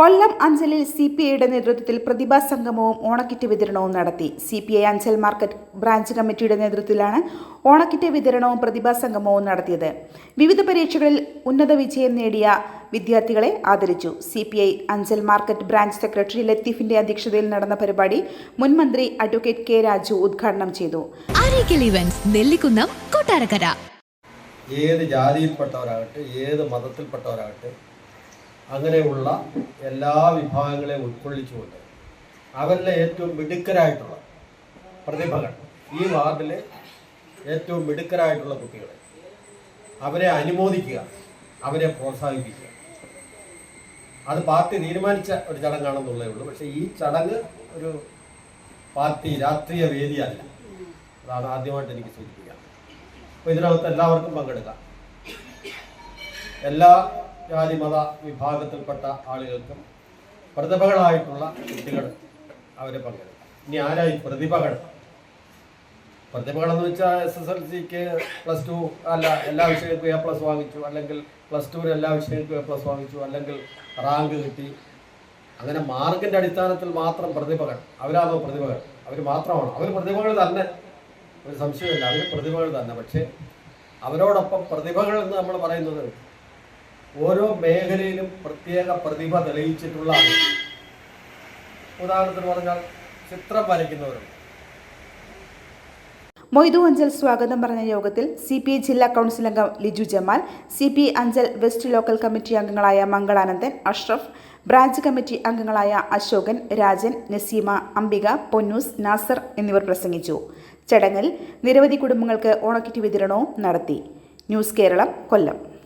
കൊല്ലം അഞ്ചലിൽ C P ഐയുടെ നേതൃത്വത്തിൽ പ്രതിഭാ സംഗമവും ഓണക്കിറ്റ് വിതരണവും നടത്തി. C P I Anchal market branch കമ്മിറ്റിയുടെ നേതൃത്വത്തിലാണ് ഓണക്കിറ്റ് വിതരണവും പ്രതിഭാ സംഗമവും നടത്തിയത്. വിവിധ പരീക്ഷകളിൽ ഉന്നത വിജയം നേടിയ വിദ്യാർത്ഥികളെ ആദരിച്ചു. C P I Anchal market branch secretary ലത്തീഫിന്റെ അധ്യക്ഷതയിൽ നടന്ന പരിപാടി മുൻ മന്ത്രി അഡ്വക്കേറ്റ് കെ രാജു ഉദ്ഘാടനം ചെയ്തു. നെല്ലിക്കുന്നം കൊട്ടാരക്കര. ഏത് ജാതിയിൽപ്പെട്ടവരാകട്ടെ ഏത് മതത്തിൽപ്പെട്ടവരാകട്ടെ അങ്ങനെയുള്ള എല്ലാ വിഭാഗങ്ങളെയും ഉൾക്കൊള്ളിച്ചുകൊണ്ട് അവരിലെ ഏറ്റവും മിടുക്കരായിട്ടുള്ള പ്രതിഭകൾ ഈ വാർഡിലെ ഏറ്റവും മിടുക്കരായിട്ടുള്ള കുട്ടികളെ അവരെ അനുമോദിക്കുക അവരെ പ്രോത്സാഹിപ്പിക്കുക. അത് പാർട്ടി തീരുമാനിച്ച ഒരു ചടങ്ങാണെന്നുള്ളതേ ഉള്ളൂ. പക്ഷേ ഈ ചടങ്ങ് ഒരു പാർട്ടി രാഷ്ട്രീയ വേദിയല്ല. അതാണ് ആദ്യമായിട്ട് എനിക്ക് സൂചിപ്പിക്കാം അപ്പോൾ ഇതിനകത്ത് എല്ലാവർക്കും പങ്കെടുക്കാം. എല്ലാ ജാതി മത വിഭാഗത്തിൽപ്പെട്ട ആളുകൾക്കും പ്രതിഭകളായിട്ടുള്ള കുട്ടികൾ അവരെ പങ്കെടുക്കും. ഇനി ആരായി? പ്രതിഭകൾ. പ്രതിഭകളെന്ന് വെച്ചാൽ എസ് എസ് എൽ സിക്ക് പ്ലസ് ടു അല്ല എല്ലാ വിഷയങ്ങൾക്കും എ പ്ലസ് വാങ്ങിച്ചു അല്ലെങ്കിൽ പ്ലസ് ടുവിന് എല്ലാ വിഷയങ്ങൾക്കും എ പ്ലസ് വാങ്ങിച്ചു അല്ലെങ്കിൽ റാങ്ക് കിട്ടി. അങ്ങനെ മാർക്കിന്റെ അടിസ്ഥാനത്തിൽ മാത്രം പ്രതിഭകൾ. അവരാണോ പ്രതിഭകൾ? അവർ മാത്രമാണ്. അവർ പ്രതിഭകൾ തന്നെ. ഒരു സംശയമില്ല അവർ പ്രതിഭകൾ തന്നെ. പക്ഷേ അവരോടൊപ്പം പ്രതിഭകൾ എന്ന് നമ്മൾ പറയുന്നത് ഓരോ മേഖലയിലും പ്രത്യേക പ്രതിഭ തെളിയിച്ചിട്ടുള്ള ഉദാഹരണത്തിന് പറഞ്ഞാൽ ചിത്രം വരയ്ക്കുന്നവരുണ്ട് മൊയ്തു അഞ്ചൽ സ്വാഗതം പറഞ്ഞ യോഗത്തിൽ സി പി ഐ ജില്ലാ കൗൺസിൽ അംഗം Liju Jamal C P Anchal west local committee അംഗങ്ങളായ മംഗളാനന്ദൻ അഷ്റഫ് ബ്രാഞ്ച് കമ്മിറ്റി അംഗങ്ങളായ അശോകൻ രാജൻ നസീമ അംബിക പൊന്നൂസ് നാസർ എന്നിവർ പ്രസംഗിച്ചു. ചടങ്ങിൽ നിരവധി കുടുംബങ്ങൾക്ക് ഓണക്കിറ്റ് വിതരണവും നടത്തി. ന്യൂസ് കേരളം കൊല്ലം.